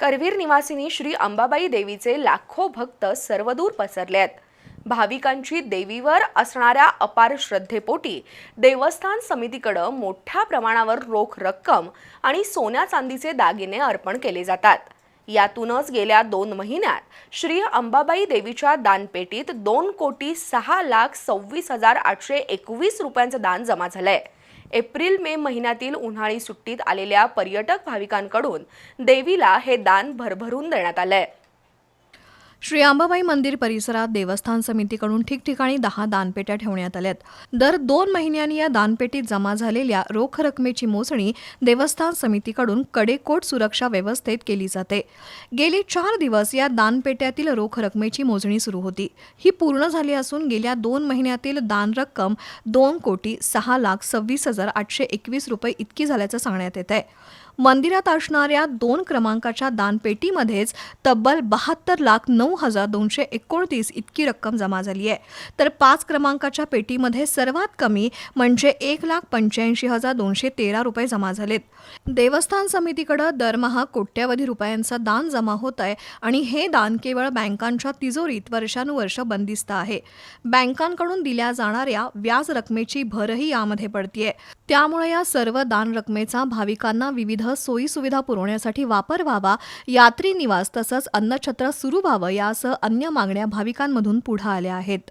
करवीर निवासिनी श्री अंबाबाई देवीचे लाखो भक्त सर्वदूर पसरले आहेत. भाविकांची देवीवर असणाऱ्या अपार श्रद्धेपोटी देवस्थान समितीकडं मोठ्या प्रमाणावर रोख रक्कम आणि सोन्या चांदीचे दागिने अर्पण केले जातात. यातूनच गेल्या दोन महिन्यात श्री अंबाबाई देवीच्या दानपेटीत दोन कोटी सहा लाख सव्वीस हजार आठशे एकवीस रुपयांचं दान जमा झालंय. एप्रिल मे महिन्यातील उन्हाळी सुट्टीत आलेल्या पर्यटक भाविकांकडून देवीला हे दान भरभरून देण्यात आलंय. श्री अंबाबाई मंदिर परिसरात देवस्थान समितीकडून ठिकठिकाणी दहा दानपेट्या ठेवण्यात आल्यात. दर दोन महिन्यांनी या दानपेटीत जमा झालेल्या रोख रकमेची मोजणी देवस्थान समितीकडून कडेकोट सुरक्षा व्यवस्थेत केली जाते. गेले चार दिवस या दानपेट्यातील रोख रकमेची मोजणी सुरू होती. ही पूर्ण झाली असून गेल्या दोन महिन्यातील दान रक्कम दोन कोटी सहा लाख सव्वीस हजार आठशे एकवीस रुपये इतकी झाल्याचं सांगण्यात येत आहे मंदिरात असणाऱ्या दोन क्रमांकाच्या दानपेटीमध्येच तब्बल बहात्तर लाख नऊ हजार दोनशे एकोणतीस इतकी रक्कम जमा झाली आहे. तर पाच क्रमांकाच्या पेटीमध्ये सर्वात कमी म्हणजे एक लाख पंच्याऐंशी हजार दोनशे तेरा रुपये जमा झालेत. देवस्थान समितीकडे दरमहा कोट्यवधी रुपयांचं दान जमा होत आहे आणि हे दान केवळ बँकांच्या तिजोरीत वर्षानुवर्ष बंदिस्त आहे. बँकांकडून दिल्या जाणाऱ्या व्याज रकमेची भरही यामध्ये पडतीये. त्यामुळे या सर्व दान रकमेचा भाविकांना विविध सोयीसुविधा पुरवण्यासाठी वापर व्हावा यात्री निवास तसंच अन्नछत्र सुरू व्हावं यासह अन्य मागण्या भाविकांमधून पुढे आल्या आहेत.